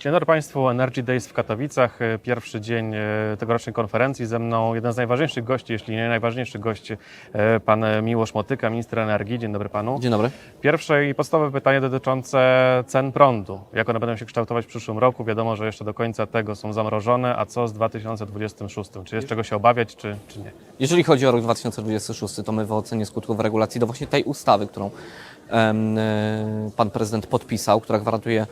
Dzień dobry Państwu, Energy Days w Katowicach. E, Pierwszy dzień e, tegorocznej konferencji. Ze mną jeden z najważniejszych gości, jeśli nie najważniejszy gość, e, pan Miłosz Motyka, minister energii. Dzień dobry Panu. Dzień dobry. Pierwsze i podstawowe pytanie dotyczące cen prądu. Jak one będą się kształtować w przyszłym roku? Wiadomo, że jeszcze do końca tego są zamrożone, a co z 2026? Czy jest czego się obawiać, czy, czy nie? Jeżeli chodzi o rok 2026, to my w ocenie skutków regulacji do właśnie tej ustawy, którą pan prezydent podpisał, która gwarantuje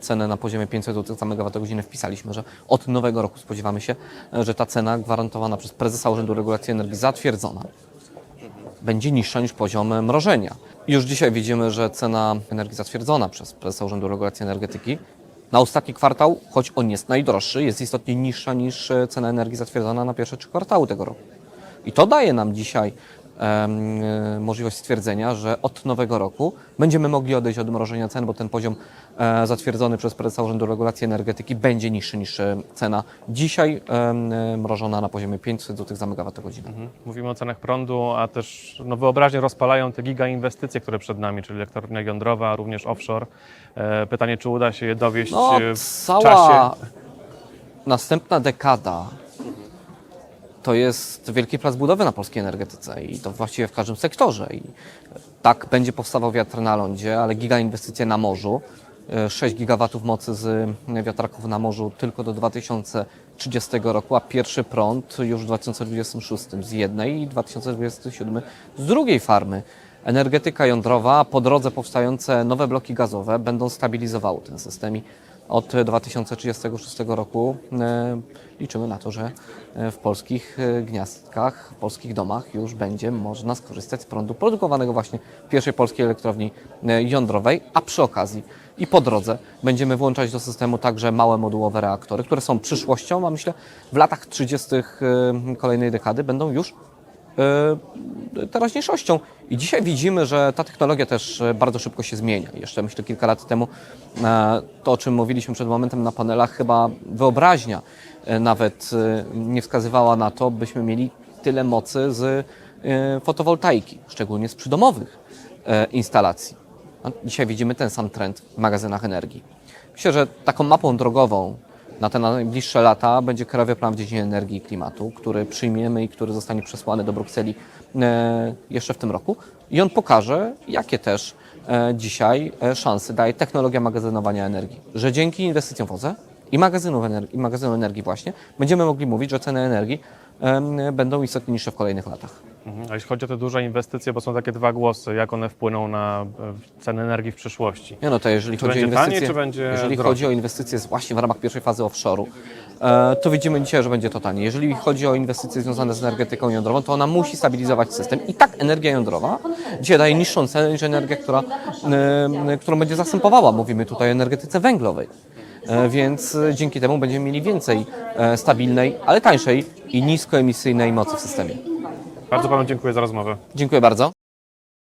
cenę na poziomie 500 zł za megawattogodzinę, wpisaliśmy, że od nowego roku spodziewamy się, e, że ta cena gwarantowana przez prezesa Urzędu Regulacji Energii zatwierdzona będzie niższa niż poziom mrożenia. Już dzisiaj widzimy, że cena energii zatwierdzona przez prezesa Urzędu Regulacji Energetyki na ostatni kwartał, choć on jest najdroższy, jest istotnie niższa niż e, cena energii zatwierdzona na pierwsze trzy kwartały tego roku. I to daje nam dzisiaj możliwość stwierdzenia, że od nowego roku będziemy mogli odejść od mrożenia cen, bo ten poziom e, zatwierdzony przez prezesa Urzędu Regulacji Energetyki będzie niższy niż e, cena dzisiaj e, mrożona na poziomie 500 zł za megawattogodzinę. Mhm. Mówimy o cenach prądu, a też no, wyobraźnie rozpalają te giga inwestycje, które przed nami, czyli elektrownia jądrowa, również offshore. E, Pytanie, czy uda się je dowieść No, e, w cała czasie? następna dekada to jest wielki plac budowy na polskiej energetyce i to właściwie w każdym sektorze. I tak będzie powstawał wiatr na lądzie, ale giga inwestycje na morzu. E, 6 gigawatów mocy z wiatraków na morzu tylko do 2030 roku, a pierwszy prąd już w 2026 z jednej i 2027 z drugiej farmy. Energetyka jądrowa, po drodze powstające nowe bloki gazowe będą stabilizowały ten system od 2036 roku e, liczymy na to, że e, w polskich e, gniazdkach, w polskich domach już będzie można skorzystać z prądu produkowanego właśnie w pierwszej polskiej elektrowni jądrowej, a przy okazji i po drodze będziemy włączać do systemu także małe modułowe reaktory, które są przyszłością, a myślę w latach 30. e, kolejnej dekady będą już teraźniejszością. I dzisiaj widzimy, że ta technologia też e, bardzo szybko się zmienia. Jeszcze myślę kilka lat temu e, to, o czym mówiliśmy przed momentem na panelach, chyba wyobraźnia e, nawet e, nie wskazywała na to, byśmy mieli tyle mocy z e, fotowoltaiki, szczególnie z przydomowych e, instalacji. A dzisiaj widzimy ten sam trend w magazynach energii. Myślę, że taką mapą drogową na te najbliższe lata będzie Krajowy Plan w dziedzinie energii i klimatu, który przyjmiemy i który zostanie przesłany do Brukseli e, jeszcze w tym roku. I on pokaże, jakie też e, dzisiaj e, szanse daje technologia magazynowania energii. Że dzięki inwestycjom w OZE i magazynów energii, magazynu energii właśnie będziemy mogli mówić, że ceny energii będą istotnie niższe w kolejnych latach. Mhm. A jeśli chodzi o te duże inwestycje, bo są takie dwa głosy, jak one wpłyną na e, ceny energii w przyszłości? Nie no to jeżeli Czy chodzi o będzie taniej, inwestycje, czy będzie jeżeli chodzi o inwestycje właśnie w ramach pierwszej fazy offshore'u, e, to widzimy dzisiaj, że będzie to taniej. Jeżeli chodzi o inwestycje związane z energetyką jądrową, to ona musi stabilizować system. I tak energia jądrowa dzisiaj daje niższą cenę niż energia, która, e, którą będzie zastępowała. Mówimy tutaj o energetyce węglowej. Więc dzięki temu będziemy mieli więcej stabilnej, ale tańszej i niskoemisyjnej mocy w systemie. Bardzo Panu dziękuję za rozmowę. Dziękuję bardzo.